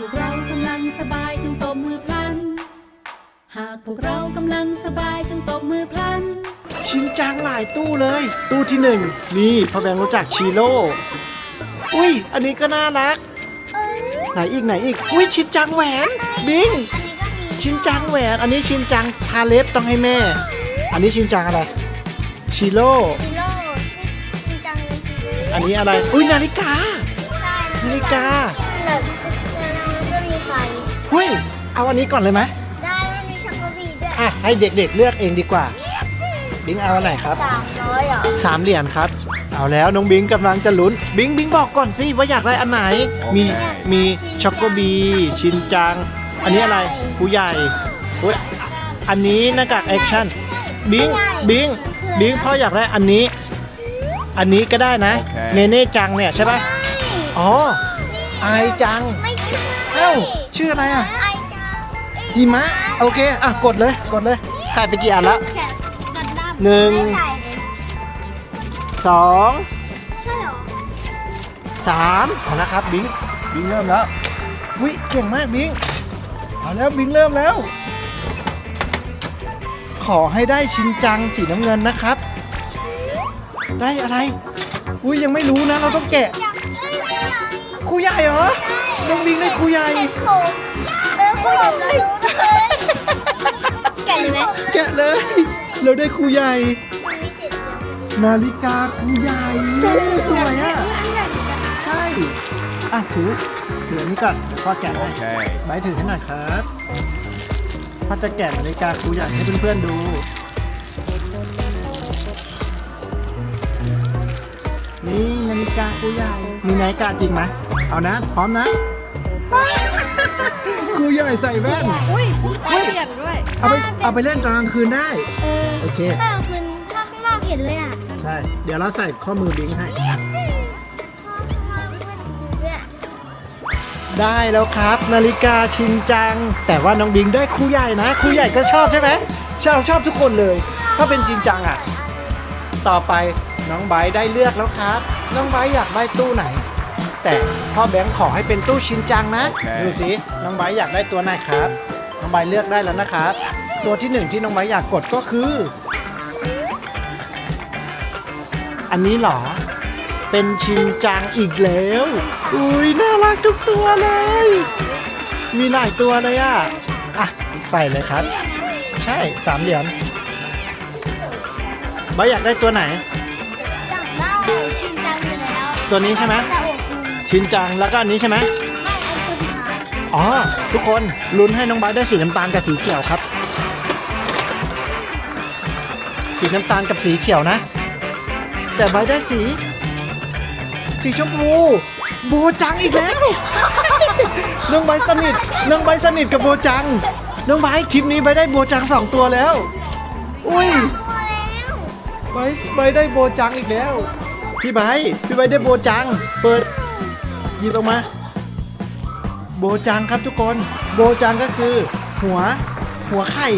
พวกเรากำลังสบายจงตบมือพลัน หากพวกเรากำลังสบายจงตบมือพลัน ชินจังหลายตู้เลย ตู้ที่หนึ่งนี่พ่อแบงค์รู้จักชีโร่อุ้ย อันนี้ก็น่ารัก ไหนอีกไหนอีกอุ้ยชินจังแหวนบิงชินจังแหวนอันนี้ชินจังทาเล็บต้องให้แม่ อันนี้ชินจังอะไรชิโร่ฮีโร่จริงจังเลยฮีโร่อันนี้อะไรอุ้ยนาฬิกา ใช่นาฬิกาแบบแล้วก็มีไฟ เฮ้ย เอาอันนี้ก่อนเลยไหมได้มันมีช็อกโกแลตด้วยอะ ให้เด็กๆเลือกเองดีกว่า บิงเอาอันไหนครับสามร้อยเหรอสามเหรียญครับ เอาแล้วน้องบิงกำลังจะลุ้น บิงบิงบอกก่อนสิว่าอยากได้อันไหน มีมีช็อกโกบี ชินจัง อันนี้อะไรผู้ใหญ่อุ๊ยอันนี้หน้ากากแอคชั่น บิงบิงบิงพ่ออยากได้อันนี้ อันนี้ก็ได้นะ เนเน่จังเนี่ยใช่ปะอ๋อไอจัง ไม่ ใช่เอ้าชื่ออะไรอะไอจังหิมะโอเคอะกดเลยกดเลยใส่ไปกี่อันแล้วแขนกันดั้มหนึ่งไม่ใส่เลยสองใช่เหรอสามเอาละครับบิงบิงเริ่มแล้ววิเก่งมากบิงเอาแล้วบิงเริ่มแล้ว ขอให้ได้ชินจังสีน้ำเงินนะครับ ได้อะไร อุ้ยยังไม่รู้นะเราต้องแกะอยากได้ไหมครูใหญ่เหรอ น้องบิงได้ครูใหญ่เก็บผมเออคุณผมเรารู้เลยแกะเลยไหมแกะเลย เราได้ครูใหญ่มันมีสิทธิ์นาฬิกาครูใหญ่สวยอะ ใช่ อะถือ ถืออันนี้ก่อนพ่อแกะให้ Okay. ใบถือให้หน่อยครับพ่อจะแกะนาฬิกาครูใหญ่ให้เพื่อนๆดู นี่นาฬิกาครูใหญ่ มีนาฬิกาจริงไหม เอานะ พร้อมนะ ครูใหญ่ใส่แว่น อุ้ยไปเปลี่ยนด้วย เอาไปเอาไปเล่นตอนกลางคืนได้ เออโอเค ถ้าคุณถ้าข้างนอกเห็นเลยอะใช่ เดี๋ยวเราใส่ข้อมือบิงให้ ได้แล้วครับ นาฬิกาชินจัง แต่ว่าน้องบิงได้ครูใหญ่นะครูใหญ่ก็ชอบใช่ไหมชอบชอบทุกคนเลย ถ้าเป็นชินจังอะ ต่อไปน้องไบร์ทได้เลือกแล้วครับ น้องไบร์ทอยากได้ตู้ไหน แต่พ่อแบงค์ขอให้เป็นตู้ชินจังนะ โอเค ดูสิน้องไบร์ทอยากได้ตัวไหนครับ น้องไบร์ทเลือกได้แล้วนะครับ ตัวที่หนึ่งที่น้องไบร์ทอยากกดก็คือ อันนี้เหรอ เป็นชินจังอีกแล้ว อุ้ยน่ารักทุกตัวเลย มีหลายตัวเลยอะ อะ ใส่เลยครับ ใช่สามเหรียญบอยอยากได้ตัวไหนจังได้ชินจังอยู่แล้วตัวนี้ใช่ไหมแต่โอ้คุณ ชินจังแล้วก็อันนี้ใช่ไหมไม่เอาตัวสุดท้ายอ๋อ ทุกคนลุ้นให้น้องบายได้สีน้ำตาลกับสีเขียวครับ สีน้ำตาลกับสีเขียวนะ แต่บายได้สี สีชมพูโบจังอีกแล้วน้องใบสนิทน้องใบสนิทกับโบจัง น้องใบทริปนี้ใบได้โบจังสองตัวแล้ว อุ้ยตัวแล้วใบใบได้โบจังอีกแล้ว พี่ใบพี่ใบได้โบจัง เปิด หยิบออกมา โบจังครับทุกคน โบจังก็คือ หัว หัวไข่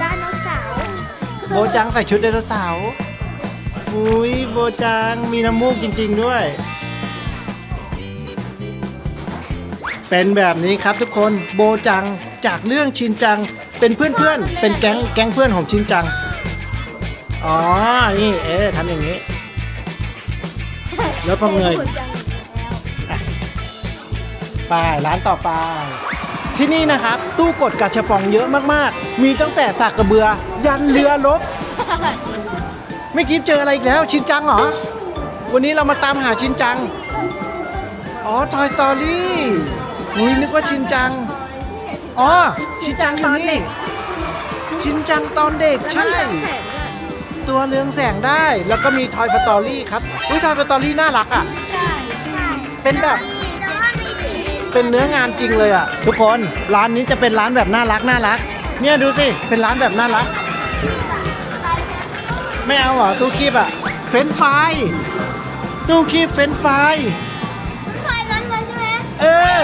ด้านนกสาวโบจังใส่ชุดไดโนเสาร์อุ้ยโบจังมีน้ำมูกจริง ๆด้วย เป็นแบบนี้ครับทุกคนโบจังจากเรื่องชินจัง เป็นเพื่อนๆ เป็นแก๊งแก๊งเพื่อนของชินจัง อ๋อ นี่เอ๊ะทำอย่างนี้ แล้วก็เงยไปร้านต่อไป ที่นี่นะครับ ตู้กดกาชาปองเยอะมากๆ มีตั้งแต่สากกระเบือ ยันเรือรบไม่คิดเจออะไรอีกแล้ว ชินจังเหรอ วันนี้เรามาตามหาชินจัง อ๋อทอยสตอรี่อุ้ยนึกว่าชินจัง อ๋อ ชินจังอยู่นี่ ชินจังตอนเด็กใช่ ตัวเรืองแสงได้ แล้วก็มีทอยสตอรี่ครับ อุ้ยทอยสตอรี่น่ารักอะใช่ใช่เป็นแบบ แต่ว่ามีสีเป็นเนื้องานจริงเลยอะ ทุกคนร้านนี้จะเป็นร้านแบบน่ารักน่ารัก เนี่ยดูสิ เป็นร้านแบบน่ารัก ไม่เอาเหรอตู้คีบอะ เฟรนช์ฟรายตู้คีบเฟรนช์ฟรายไฟนั้นเลยใช่ไหมเออ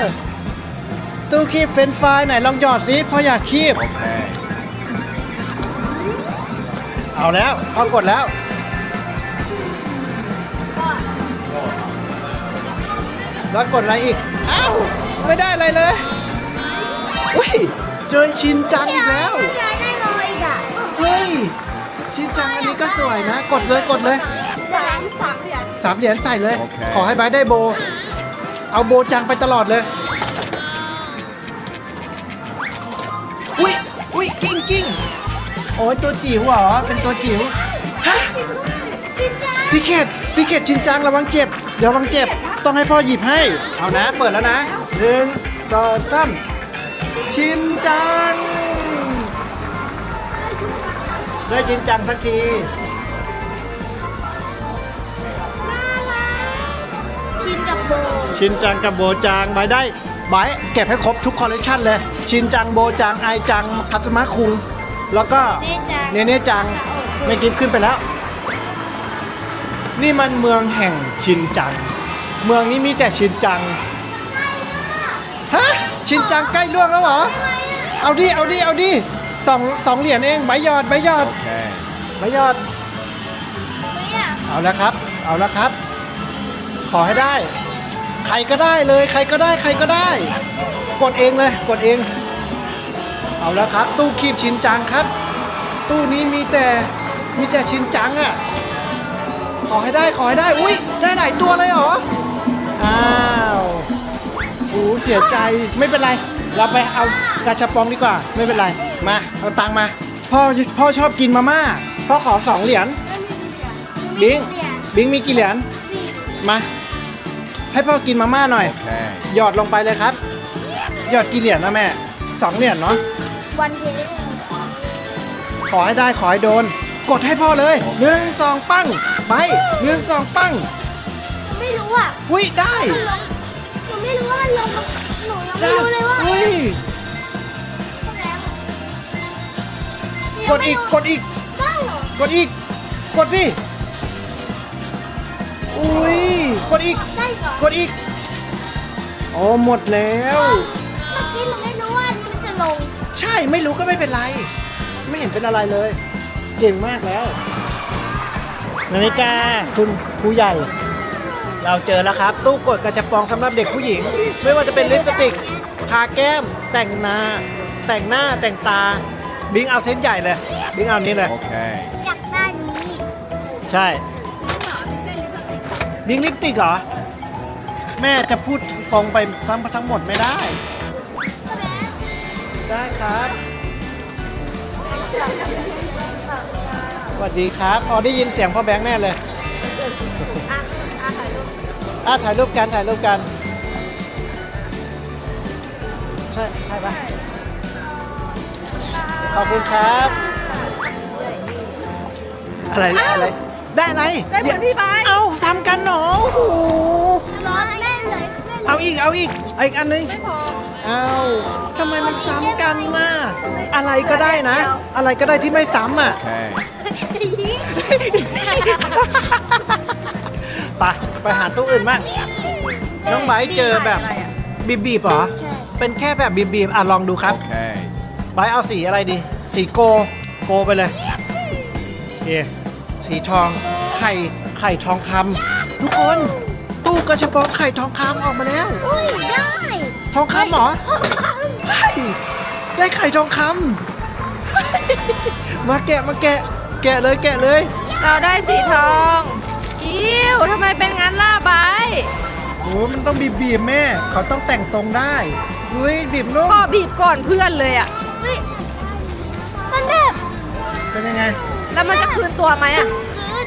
ตู้คีบเฟรนช์ฟรายไหนลองหยอดสิพออยากคีบ Okay. เอาแล้วพอกดแล้วกแล้วกดอะไรอีก อ้าว ไม่ได้อะไรเลยอุ้ย เจอชินจังอีกแล้วยายได้รออีกอะเฮ้ย ชินจังอันนี้ก็สวยนะ กดเลยกดเลยสามสามเหรียญสามเหรียญใส่เลยโอเคขอให้ไบร์ทได้โบ เอาโบจังไปตลอดเลย อุ้ยอุ้ยกิ้งกิ้ง โอ้ยตัวจิ๋วเหรอ เป็นตัวจิ๋วฮะชิเคตซีเคตชินจังระวังเจ็บ เดี๋ยวระวังเจ็บ ต้องให้พ่อหยิบให้ เอานะ เปิดแล้วนะหนึ่งสองสามชินจัง ได้ชินจังสักที ชินกับโบชินจังกับโบจังไว้ได้ไว้เก็บให้ครบทุกคอลเลคชันเลย ชินจังโบจังไอจังคัสมะคุง แล้วก็เน่จังเนเน่จังไม่กินขึ้นไปแล้ว นี่มันเมืองแห่งชินจัง เมืองนี้มีแต่ชินจังฮะชินจังใกล้ล่วงแล้วเหรอเอาดิเอาดิเอาดิสองสองเหรียญเองใบหยอดใบหยอด Okay. ใบหยอดเนี่ยเอาแล้วครับ เอาแล้วครับ ขอให้ได้ ใครก็ได้เลย ใครก็ได้ ใครก็ได้ กดเองเลย กดเอง เอาแล้วครับ ตู้คีบชินจังครับ ตู้นี้มีแต่มีแต่ชินจังอะ่ะขอให้ได้ขอให้ได้อุ้ยได้หลายตัวเลยเหรออ้าวโอ้เสียใจไม่เป็นไร เราไปเอากาชาปองดีกว่า ไม่เป็นไรมาเอาตังค์มา พ่อพ่อชอบกินมาม่าพ่อขอสองเหรียญบิงบิงมีกี่เหรียญมาให้พ่อกินมาม่าหน่อย Okay. หยอดลงไปเลยครับ หยอดกี่เหรียญนะแม่สองเหรียญเนาะ วันเพลขอให้ได้ขอให้โดน กดให้พ่อเลยหนึ่งสองปั้งไปหนึ่งสองปั้งไม่รู้อะอุ้ยได้หนูไม่รู้ว่ามันลงหนูยังไม่ได้รู้เลยว่าอุ้ยกดอีกกดอีกได้เหรอกดอีก กดสิอุ้ยกดอีกได้เหรอกดอีกโอ้หมดแล้วเมื่อกี้หนูไม่ ใช่ไม่รู้ก็ไม่เป็นไร ไม่เห็นเป็นอะไรเลย เก่งมากแล้วนาฬิกาคุณครูใหญ่ เราเจอแล้วครับ ตู้กดกระจับปองสำหรับเด็กผู้หญิง ไม่ว่าจะเป็นลิปสติกทาแก้ม แต่งหน้า แต่งหน้าแต่งตาบิงเอาเส้นใหญ่เลยบิงเอานี้เลย Okay. อยากได้นี้ใช่ บิงลิปสติกเหรอ แม่จะพูดตรงไปทั้งทั้งหมดไม่ได้ ได้ครับ สวัสดีครับ อ๋อได้ยินเสียงพ่อแบงค์แน่เลยอะถ่ายรูปกันถ่ายรูปกัน ใช่ใช่ปะขอบคุณครับ อะไรอะไร ได้อะไร ได้เหมือนพี่บายเอาซ้ำกันเหรอโอ้โหร้อนแน่เลย เอาอีกเอาอีกเอาอีกอันนึง ไม่พอเอาทำไมมันซ้ำกันน่ะอะไรก็ได้นะ อะไรก็ได้ที่ไม่ซ้ำอะ Okay. ไปไปหาตู้อื่นบ้างน้องไบร์ทเจอแบบบีบบีบๆเหรอ เป็นแค่แบบบีบบีบๆอะลองดูครับ Okay. ไบร์ทเอาสีอะไรดี สีโก โกไปเลยโอเคสีทอง ไข่ ไข่ทองคำทุกคน ตู้กระชับปองไข่ทองคำออกมาแล้ว อุ้ยได้ ทองคำเหรอเฮ้ยได้ไข่ทองคำมาแกะมาแกะ แกะเลยแกะเลย เราได้สีทองอิ้วทำไมเป็นงั้นล่ะไบร์ทโอ้มันต้องบีบบีบๆแม่ เขาต้องแต่งตรงได้อุ้ยบีบนุ่มพ่อบีบก่อนเพื่อนเลยอะมันแบบเป็นยังไง แล้วมันจะคืนตัวไหมอะขึ้น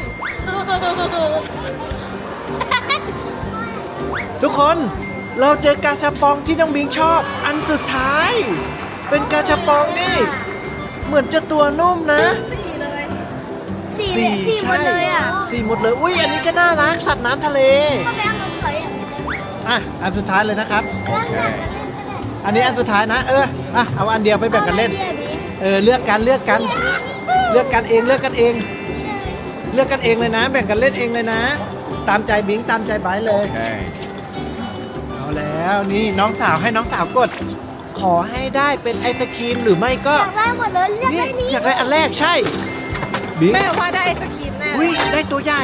ทุกคน เราเจอกาชาปองที่น้องบิงชอบอันสุดท้าย เป็นกาชาปองนี่ เหมือนจะตัวนุ่มนะ สี่เลยสี่หมดเลยอะสี่หมดเลย อุ้ยอันนี้ก็น่ารักสัตว์น้ำทะเลพ่อแม่ลงถอยอย่างนี้เลยอะ อันสุดท้ายเลยนะครับ Okay. อันนี้อันสุดท้ายนะ เออ อะ เอาอันเดียวไปแบ่งกันเล่น อาไอดียนี้เออ เลือกกัน เลือกกัน เลือกกันเอง เลือกกันเอง เลือกกันเองเลยนะ แบ่งกันเล่นเองเลยนะ ตามใจบิงตามใจไบร์ทเลย Okay. เอาแล้วนี่น้องสาวให้น้องสาวกด ขอให้ได้เป็นไอศครีมหรือไม่ก็อยากได้หมดเลยเลือกนี่ได้นี้อยากได้อันแรกใช่บิ๊กแม่ว่าได้ไอศครีมแน่อุ้ยได้ตัวใหญ่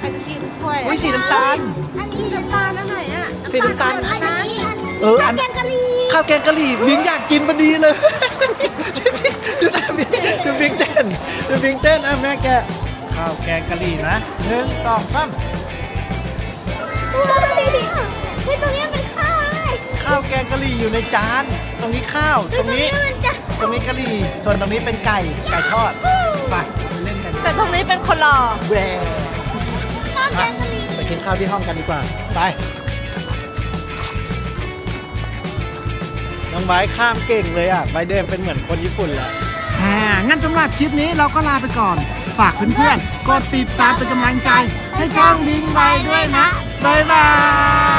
ไอศครีมถ้วยอุ้ยสีน้ำตาล อันนี้น้ำตาลนั่นไหนอะสีน้ำตาลอันนี้เอออันแกงกะหรี่ข้าวแกงกะหรี่บิงอยากกินพอดีเลยดูนะบิงดูบิงเต้นดูบิงเต้นอะแม่แกะข้าวแกงกะหรี่นะหนึ่งสองสาม เฮ้ยตรงนี้เป็นข้าวเลยข้าวแกงกะหรี่อยู่ในจาน ตรงนี้ข้าว ตรงนี้ มันจะตรงนี้กะหรี่ ส่วนตรงนี้เป็นไก่ ไก่ทอด ไปเล่นกันแต่ตรงนี้เป็นคนหล่อแหวข้าวแกงกะหรี่ไปกินข้าวที่ห้องกันดีกว่า ไป น้องไบร์ทข้ามเก่งเลยอะไบร์ทเดินเป็นเหมือนคนญี่ปุ่นแหละอ่างั้นสำหรับคลิปนี้เราก็ลาไปก่อน ฝากเพื่อนๆ กดติดตามเป็นกำลังใจ ให้ช่องบิงไบด้วยนะ บ๊ายบาย